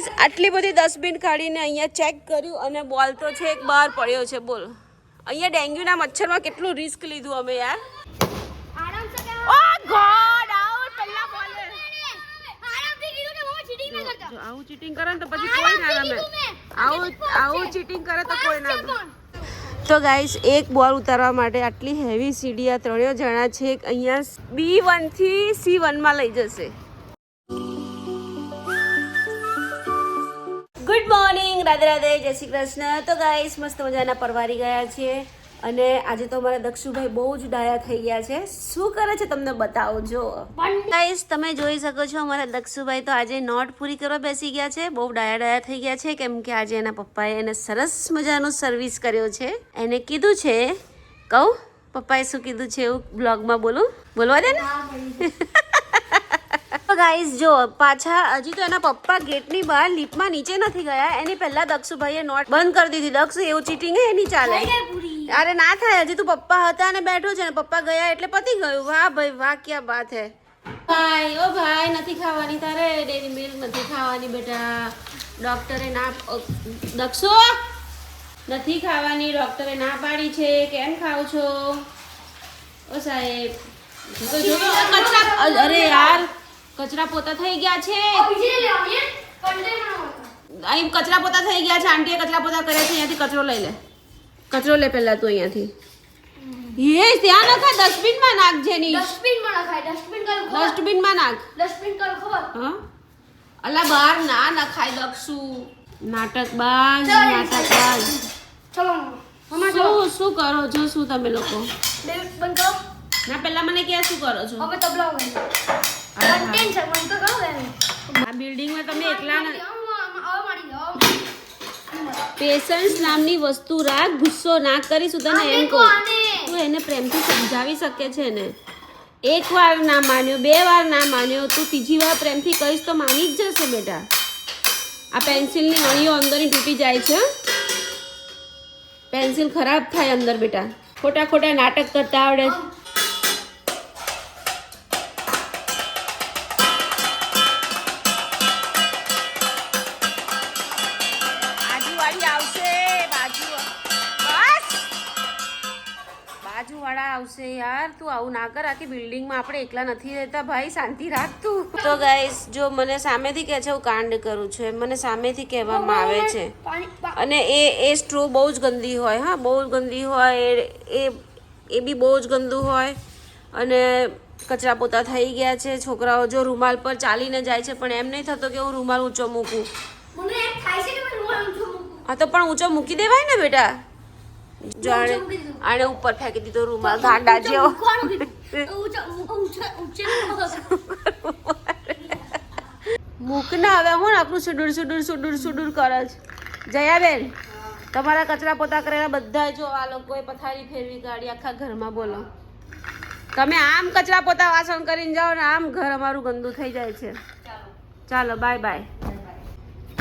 Guys આટલી બધી dustbin કાઢીને અહીંયા ચેક કર્યું અને બોલ તો છે એક બહાર પડ્યો છે બોલ. અહીંયા ડેન્ગ્યુના મચ્છરમાં કેટલું રિસ્ક લીધું અમે યાર. ઓ ગોડ આઉટ પહેલા બોલે આરામથી કીધું કે હું cheating નહીં કરતા. આવું ચીટિંગ કરે તો પછી કોઈ ના રમે. આવું આવું ચીટિંગ કરે તો કોઈ ના રમે. તો ગાઈસ એક બોલ ઉતારવા માટે આટલી હેવી સીડી આ ત્રણેય જણા છે અહીંયા બી વનથી સી વનમાં લઈ જશે. ગુડ મોર્નિંગ રાધે રાધે, જય શ્રી કૃષ્ણ. તો ગાઈસ મસ્ત મજાના પરવારી ગયા છીએ અને આજે તો અમારા દક્ષુભાઈ બહુ જ ડાયા થઈ ગયા છે. શું કરે છે તમને બતાવજો ગાઈસ તમે જોઈ શકો છો અમારા દક્ષુભાઈ તો આજે નોટ પૂરી કરવા બેસી ગયા છે. બહુ ડાયા ડાયા થઈ ગયા છે, કેમ કે આજે એના પપ્પાએ એને સરસ મજાનો સર્વિસ કર્યો છે. એને કીધું છે, કહું, પપ્પાએ શું કીધું છે એવું બ્લોગમાં બોલું? બોલવા દે ને. ગાઈઝ જો પાછા હજી તો એના પપ્પા ગેટની બહાર લિફ્ટમાં નીચે નથી ગયા. એની પહેલા દક્ષુભાઈએ નોટ બંધ કરી દીધી. દક્ષુ એવું ચીટિંગ એ નહીં ચાલે. અરે ના થાય. હજી તું પપ્પા હતા અને બેઠો છે ને પપ્પા ગયા એટલે પતી ગયું. વાહ ભાઈ વાહ ક્યાં વાત હે. ભાઈ ઓ ભાઈ નથી ખાવાની તારે? ડેરી મિલ્ક નથી ખાવાની બેટા. ડોક્ટરે ના દક્ષો? નથી ખાવાની. ડોક્ટરે ના પાડી છે. કેમ ખાવ છો? ઓ સાહેબ. અરે યાર કચરા પોતા થઈ ગયા છે. અહીં કચરા પોતા થઈ ગયા છે. આંટીએ કચરા પોતા કર્યા છે. અહીંયાથી કચરો લઈ લે. કચરો લે પહેલા તું અહીંયાથી. એ ત્યાં નખા ડસ્ટબિનમાં નાખ જેની. Dustbin માં નખાય. ડસ્ટબિન કર? ડસ્ટબિનમાં નાખ. ડસ્ટબિન કર ખબર? હા? અલા બહાર ના નખાય દક્ષુ નાટકબાજ નાટકબાજ ચલો શું શું કરો છો? શું તમે લોકો? બંધ કરો. ના પહેલા મને કે શું કરો છો? હવે તબલા વગાડીએ. છે મને તો કહો એને. આ બિલ્ડિંગમાં તમે એકલા. પેશન્સ નામની વસ્તુ રાખ ગુસ્સો ના કરીશું તને એમ કહું તું એને પ્રેમથી સમજાવી શકે છે ને એક વાર ના માન્યો બે વાર ના માન્યો તું ત્રીજી વાર પ્રેમથી કહીશ તો માની જ જશે બેટા આ પેન્સિલની અણીઓ અંદરની તૂટી જાય છે પેન્સિલ ખરાબ થાય અંદર બેટા ખોટા ખોટા નાટક કરતા આવડે આવશે યાર. તું આવું ના કર. આખી બિલ્ડિંગમાં આપણે એકલા નથી રહેતા. ભાઈ શાંતિ રાખ તું. તો ગાઈસ જો મને સામેથી કહે છે હું કાંડ કરું છું. એમ મને સામેથી કહેવામાં આવે છે. અને એ એ સ્ટ્રો બહુ જ ગંદી હોય હા બહુ જ ગંદી હોય. એ એ એ બી બહુ જ ગંદુ હોય. અને કચરા પોતા થઈ ગયા છે. છોકરાઓ જો રૂમાલ પર ચાલીને જાય છે પણ એમ નહીં થતો કે હું રૂમાલ ઊંચો મૂકું. મને એમ થાય છે કે મેં રૂમાલ ઊંચો મૂકું. હા તો પણ ઊંચો મૂકી દેવાય ને બેટા. જો આણે ઉપર ફેંકી દીધો રૂમાલ, ગાંડા જેવો. મૂક ના હવે હું આપણું સુડુર સુડુર સુડુર સુડુર કરે છે. જયાબેન, તમારા કચરા પોતા કરેલા બધા જો આ લોકોએ પથારી ફેરવી કાઢી, આખા ઘરમાં બોલો. તમે આમ કચરા પોતા વાસણ કરીને જાઓ ને આમ ઘર અમારું ગંદુ થઈ જાય છે. ચાલો, બાય બાય.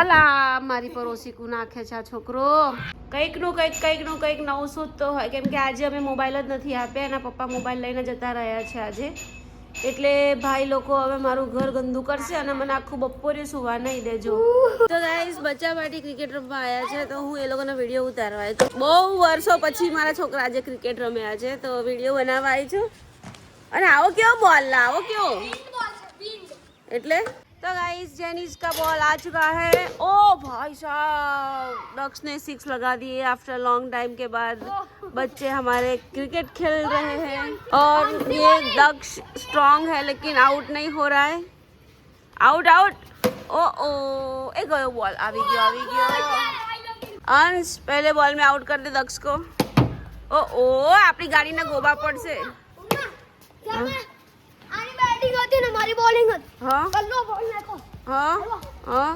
અલા, મારી પડોશી નાખે છે આ છોકરો. કંઈકનું કંઈક કંઈકનું કંઈક નવું શોધતો હોય. કેમ કે આજે અમે મોબાઈલ જ નથી આપ્યા, એના પપ્પા મોબાઈલ લઈને જતા રહ્યા છે આજે. એટલે ભાઈ લોકો હવે મારું ઘર ગંદુ કરશે અને મને આખું બપોરે સુવા નહીં દેજો. તો ગાઈસ બચ્ચા માટે ક્રિકેટ રમવા આવ્યા છે, તો હું એ લોકોનો વીડિયો ઉતારવા આવી તો બહુ વર્ષો પછી મારા છોકરા આજે ક્રિકેટ રમ્યા છે, તો વીડિયો બનાવવા આવી છું. અને આવો કયો બોલ લા, આવો કેવો? એટલે? તો ગાઈસ જેનિસ કા બોલ આ ચુકા હે. ઓ ભાઈ સાહેબ. दक्ष ने सिक्स लगा दिए आफ्टर लॉन्ग टाइम के बाद बच्चे हमारे क्रिकेट खेल रहे हैं और ये दक्ष स्ट्रांग है लेकिन आउट नहीं हो रहा है आउट आउट ओ ओ એ ગયો બોલ આવી ગયો આવી ગયો અંશ પહેલે બોલ મેં આઉટ કરી દે દક્ષ को ઓ ઓ આપણી ગાડીના ગોબા પડશે આની બેટિંગ હતી ને મારી બોલિંગ હતી હા કલ્લો બોલ નાખો હા હા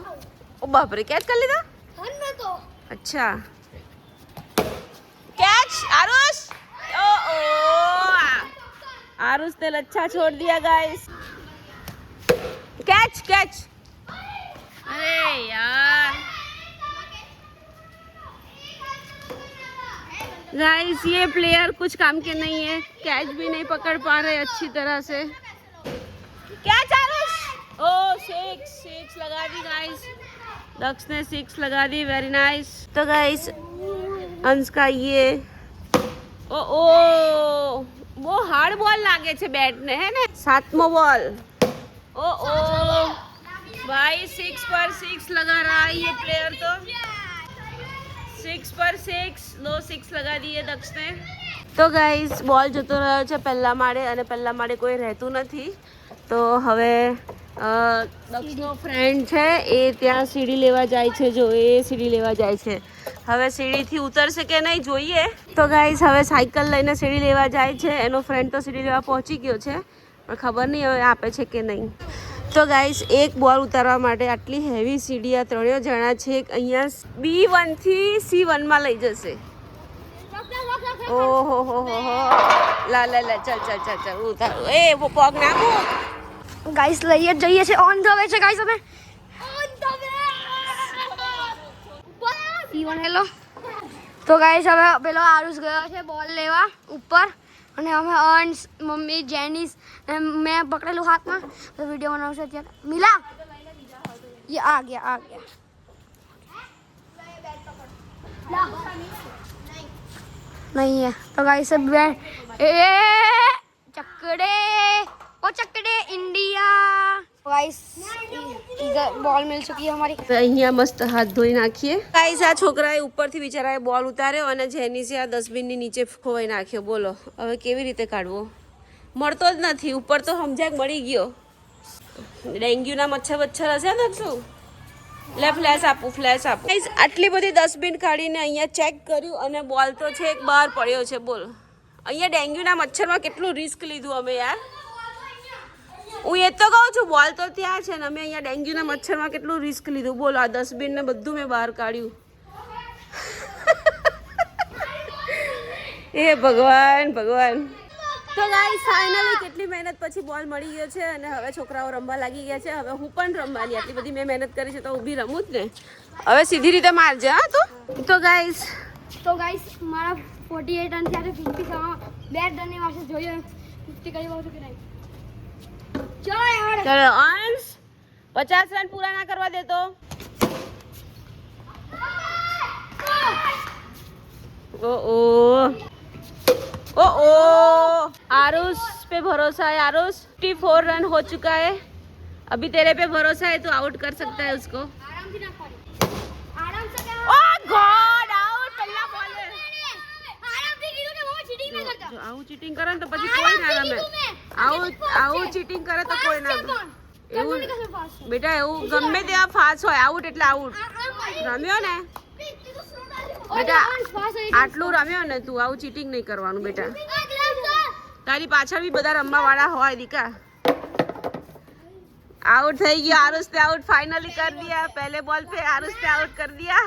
ઓ બાપરે કેચ કરી લીધા अच्छा। कैच आरुष ओ ओ आरुष तेल अच्छा छोड़ दिया गाइस कैच कैच अरे यार। गाइस ये प्लेयर कुछ काम के नहीं है। कैच भी नहीं पकड़ पा रहे अच्छी तरह से। कैच आरुष ओ सिक्स सिक्स लगा दी गाइस दक्ष ने सिक्स लगा दी वेरी नाइस तो गाइस अंश का ये ओ ओ वो हार्ड बॉल लागे છે બેટ ને હે ને સાતમો બોલ ओ ओ भाई सिक्स पर सिक्स लगा रहा है ये प्लेयर तो સિક્સ પર સિક્સ દો સિક્સ લગા દીએ દક્ષને તો ગાઈસ બોલ જતો રહ્યો છે પહેલા માળે અને પહેલા માળે કોઈ રહેતું નથી તો હવે અ, દક્ષનો ફ્રેન્ડ છે, એ ત્યાં સીડી લેવા જાય છે, જો, એ સીડી લેવા જાય છે. હવે સીડીથી ઉતરશે કે નહીં, જોઈએ. તો ગાઈઝ હવે સાયકલ લઈને સીડી લેવા જાય છે. એનો ફ્રેન્ડ તો સીડી લેવા પહોંચી ગયો છે, પણ ખબર નહીં હવે આપે છે કે નહીં. તો ગાઈઝ એક બોલ ઉતારવા માટે આટલી હેવી સીડી આ ત્રણેય જણા છે અહીંયા બી વનથી સી વનમાં લઈ જશે. ઓહો, હો હો હો. લા લા લા, ચાલ ચાલ ચાલ ચાલ, ઉતાર. એ પગ નાખું. ગાઈસ લઈએ જ જઈએ છે ઓન ધ વે છે ગાઈસ અમે on the way even hello તો ગાઈસ હવે પેલો આરુષ ગયો છે બોલ લેવા ઉપર અને અમે અંશ મમ્મી જેનિસ અને મેં પકડેલું હાથમાં તો વિડીયો બનાવશે અત્યારે મિલા ये आ गया आ गया नहीं है तो गाइस सब बैठ ए चकड़े ओ चकड़े इंडिया ગાઈસ બોલ મિલ ચૂકી હમારી અહીંયા મસ્ત હાથ ધોઈ નાખીએ. ગાઈસ આ છોકરાએ ઉપરથી બિચારાએ બોલ ઉતાર્યો અને જેનીસે આ ડસ્ટબિનની નીચે ખોવાઈ નાખ્યો. બોલો હવે કેવી રીતે કાઢવો? મળતો જ નથી. ઉપર તો સમજાક મળી ગયો. ડેન્ગ્યુના મચ્છર મચ્છર હશે ને શું? લે ફ્લેશ આપું ફ્લેશ આપું. ગાઈસ આટલી બધી ડસ્ટબિન કાઢીને અહીંયા ચેક કર્યું અને બોલ તો છે બહાર પડ્યો છે. બોલ. અહીંયા ડેન્ગ્યુના મચ્છરમાં કેટલું રિસ્ક લીધું અમે યાર? હું એ તો કહું છું, બોલ તો ત્યાં છે ને, અમે અહીંયા ડેન્ગ્યુના મચ્છરમાં કેટલું રિસ્ક લીધું. બોલો, આ ડસ્ટબિન ને બધું મેં બહાર કાઢ્યું. એ ભગવાન ભગવાન. તો ગાઈસ ફાઇનલી કેટલી મહેનત પછી બોલ મળી ગયો છે અને હવે છોકરાઓ રમવા લાગી ગયા છે. હવે હું પણ રમવાની, આટલી બધી મેં મહેનત કરી છે તો ઊભી રમું જ ને. હવે સીધી રીતે મારજે, હા, તું. તો ગાઈસ તો ગાઈસ મારા 48 રન થયા છે 50 સમાં બે રનની વાસે જોઈએ 50 કરી પાઉં છું કે નહીં. ચલો યાર ચલો અંશ પચાસ રન પૂરા ના કરવા દેતો ओ ओ ओ ओ आरुष पे भरोसा है आरुष फिफ्टी फोर रन हो चुका है अभी तेरे पे भरोसा है तो आउट कर सकता है उसको આરામથી ના પાડી આરામથી क्या ओ गॉड आउट પહેલા બોલ આરામથી કીધું કે હું ચીટિંગ ના કરતા જો આવું ચીટિંગ કરે ને તો પછી કોઈ ના રમે આવું આવું ચીટિંગ કરે તો કોઈ ના રમે એવું કમ્યુનિકેશન પાસ બેટા એવું ગમે ત્યાં ફાસ હોય આઉટ એટલે આઉટ રમ્યો ને બેટા આટલું રમ્યો ને તું આવું ચીટિંગ નહીં કરવાનું બેટા તારી પાછળ બી બધા રમવા વાળા હોય દીકા आउट થઈ ગયો आरुष ने आउट फाइनली कर दिया पहले बॉल पे आरुष ने आउट कर दिया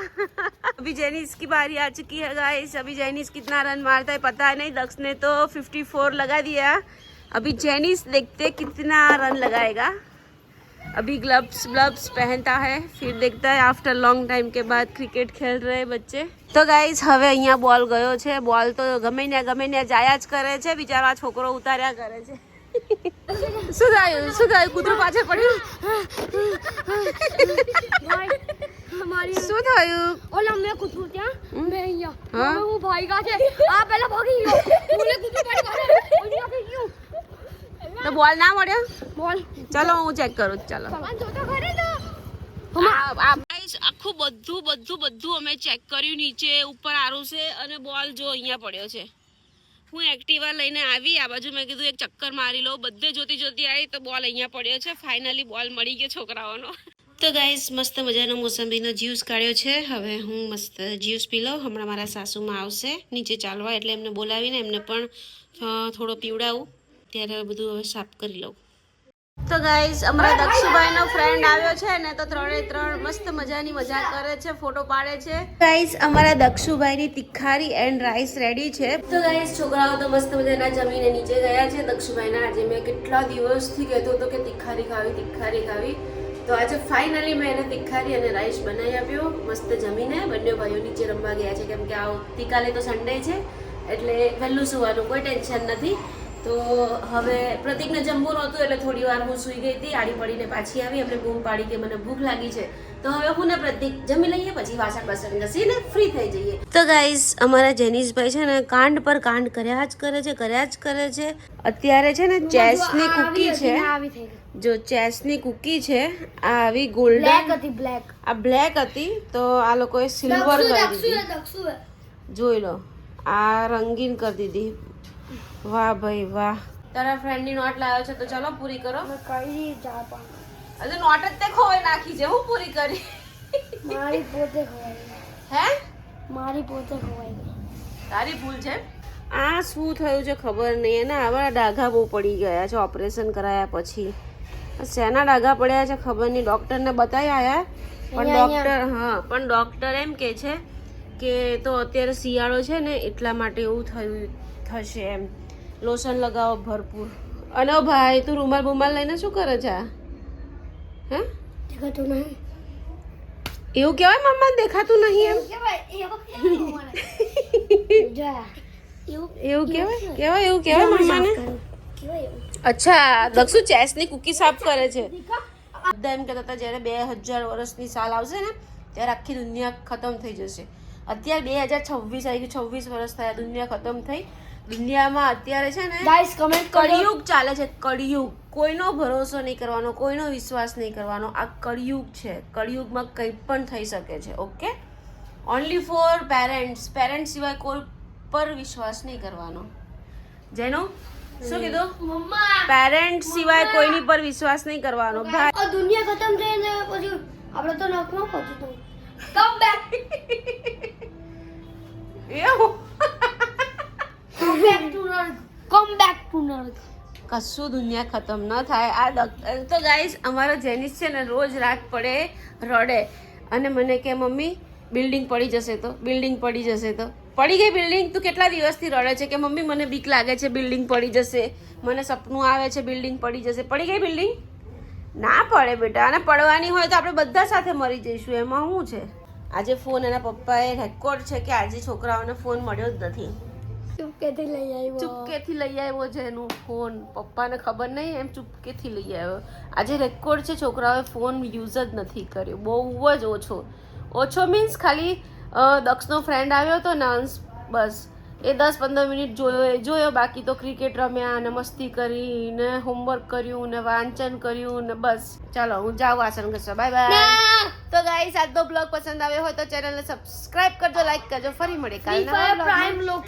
अभी जेनिस की बारी आ चुकी है गाइस अभी जेनिस कितना रन मारता है पता नहीं दक्ष ने तो 54 लगा दिया अभी जेनिस देखते कितना रन लगाएगा अभी ग्लव्स ग्लव्स पहनता है फिर देखता है आफ्टर लॉन्ग टाइम के बाद क्रिकेट खेल रहे बच्चे તો ગાઈસ હવે અહીંયા બોલ ગયો છે બોલ તો ગમે ને ગમે ને જાયા જ કરે છે બિચારા છોકરો ઉતાર્યા કરે છે શું થયું શું થયું કૂતરું પાછળ પડ્યું हमारी શું થયું ઓલા મેં કૂતરું ત્યાં મેં અહીંયા હા? હવે હું ભાગ્યા છે આ પહેલા ભાગી ગયો ઓલે કૂતરું પડી પાછળ અહીંયા ભાગી ગયું તો બોલ ના મળ્યો? બોલ. ચલો હું ચેક કરું ચાલો. આખું બધું બધું બધું અમે ચેક કર્યું નીચે ઉપર આરું છે અને બોલ જો અહીંયા પડ્યો છે. હું એક્ટિવા લઈને આવી આ બાજુ મેં કીધું એક ચક્કર મારી લઉં બધે જોતી જોતી આવી તો બોલ અહીંયા પડ્યો છે. ફાઇનલી બોલ મળી ગયો છોકરાઓનો. તો ગાઈઝ મસ્ત મજાનો મોસંબીનો જ્યુસ કાઢ્યો છે. હવે હું મસ્ત જ્યુસ પી લઉં. હમણાં મારા સાસુમાં આવશે. નીચે ચાલવા એટલે એમને બોલાવીને એમને પણ થોડો પીવડાવું. ત્યારે બધું હવે સાફ કરી લઉં. તો ગાઈઝ અમારા દક્ષુભાઈનો ફ્રેન્ડ આવ્યો છે ને તો ત્રણે ત્રણ મસ્ત મજાની મજા કરે છે ફોટો પાડે છે. ગાઈઝ અમારા દક્ષુભાઈની તિખારી એન્ડ રાઈસ રેડી છે. તો ગાઈઝ છોકરાઓ તો મસ્ત મજાના જમીને નીચે ગયા છે. દક્ષુભાઈના આજે મેં કેટલા દિવસથી કહેતો હતો કે તિખારી ખાવી તિખારી ખાવી. તો આજે ફાઇનલી મેં એને તિખારી અને રાઈસ બનાવી આપ્યો. મસ્ત જમીને બંને ભાઈઓ નીચે રમવા ગયા છે. કેમ કે આવતીકાલે તો સન્ડે છે, એટલે વહેલું સુવાનું, કોઈ ટેન્શન નથી. તો હવે પ્રતિકને જમવું નહોતું એટલે થોડી વાર હું સૂઈ ગઈ હતી આડી પડીને પાછી આવી એમને બૂમ પાડી કે મને ભૂખ લાગી છે. તો હવે હું ને પ્રતિક જમી લઈએ પછી વાસણ બાસણ ઘસીને ફ્રી થઈ જઈએ. તો ગાઈસ અમારા જેનીશભાઈ છે ને કાંડ પર કાંડ કર્યા જ કરે છે કર્યા જ કરે છે. અત્યારે છે ને ચેસની કુકી છે. જો ચેસની કુકી છે આ આવી ગોલ્ડન હતી બ્લેક આ બ્લેક હતી તો આ લોકોએ સિલ્વર કરી દીધી. જોઈ લો આ રંગીન કરી દીધી. વાહ ભાઈ વાહ. તારા ફ્રેન્ડની નોટ લાવ્યો છે તો ચાલો પૂરી કરો. કરી ચા પાંચ અરે નોટ જ તે ખોવાઈ નાખી છે હું પૂરી કરી? મારી પોતે ખવાઈ હે? મારી પોતે ખવાઈ તારી ભૂલ છે? આ શું થયું છે ખબર નહીં એને આવા ડાઘા બહુ પડી ગયા છે ઓપરેશન કરાયા પછી. શેના ડાઘા પડ્યા છે ખબર નહીં ડૉક્ટરને બતાવી આવ્યા પણ ડૉક્ટર હા પણ ડૉક્ટર એમ કે છે કે તો અત્યારે શિયાળો છે ને એટલા માટે એવું થયું થશે એમ. લોશન લગાવો ભરપૂર. અને ભાઈ તું રૂમાલ બુમાલ લઈને શું કરે છે? હે? દેખાતું નહીં. એવું કહેવાય મમ્મા દેખાતું નહીં એમ? એવું કહેવાય કહેવાય એવું કહેવાય મમ્માને કેવાય અચ્છા દક્ષુ ચેસની કુકી સાફ કરે છે. બધા એમ કહેતા હતા જ્યારે બે હજાર વર્ષની સાલ આવશે ને ત્યારે આખી દુનિયા ખતમ થઈ જશે. અત્યારે બે હજાર છવ્વીસ આવી ગયું છવ્વીસ વર્ષ થયા દુનિયા ખતમ થઈ. દુનિયામાં અત્યારે છે ને ગાઈસ કમેન્ટ કળિયુગ ચાલે છે. કળિયુગ. કોઈનો ભરોસો નહીં કરવાનો કોઈનો વિશ્વાસ નહીં કરવાનો. આ કળિયુગ છે. કળિયુગમાં કંઈ પણ થઈ શકે છે okay? Only for parents parents સિવાય કોઈ પર વિશ્વાસ નહીં કરવાનો. જેનો શું કીધું? મમ્મા! પેરેન્ટ્સ સિવાય કોઈની પર વિશ્વાસ નહીં કરવાનો. ભાઈ દુનિયા ખતમ થઈ ને પછી આપણે તો નખમાં પહોંચી કમ બેક એવું? કમ બેક ટુ નર્ક કશું દુનિયા ખતમ ન થાય. આ ડોક્ટર તો ગાઈસ અમારો જેનિસ છે ને, રોજ રાત પડે, રડે. અને મને કે, મમ્મી બિલ્ડિંગ પડી જશે તો બિલ્ડિંગ પડી જશે તો. પડી ગઈ બિલ્ડિંગ તું કેટલા દિવસથી રડે છે કે, મમ્મી, મને બીક લાગે છે બિલ્ડિંગ પડી જશે. મને સપનું આવે છે બિલ્ડિંગ પડી જશે. પડી ગઈ બિલ્ડિંગ ના પડે બેટા. અને પડવાની હોય તો આપણે બધા સાથે મરી જઈશું. એમાં શું છે? આજે ફોન એના પપ્પાએ રેકોર્ડ છે કે આજે છોકરાઓને ફોન મળ્યો જ નથી. ચૂપકેથી લઈ આવ્યો. ચૂપકેથી લઈ આવ્યો છે એનું ફોન પપ્પાને ખબર નહીં એમ ચૂપકેથી લઈ આવ્યો. આજે રેકોર્ડ છે છોકરાઓએ ફોન યુઝ જ નથી કર્યો. બહુ જ ઓછો. ઓછો મીન્સ ખાલી દક્ષનો ફ્રેન્ડ આવ્યો હતો ને અંશ બસ. એ દસ પંદર મિનિટ જોયો એ જોયો. બાકી તો ક્રિકેટ રમ્યા ને મસ્તી કરી ને હોમવર્ક કર્યું ને વાંચન કર્યું ને બસ. ચાલો હું જાઉં આસન ઘસવા. બાય બાય તો ગાઈસ આજનો બ્લોગ પસંદ આવ્યો હોય તો ચેનલને સબસ્ક્રાઇબ કરજો લાઈક કરજો. ફરી મળે કાલના. પ્રાઇમ લોક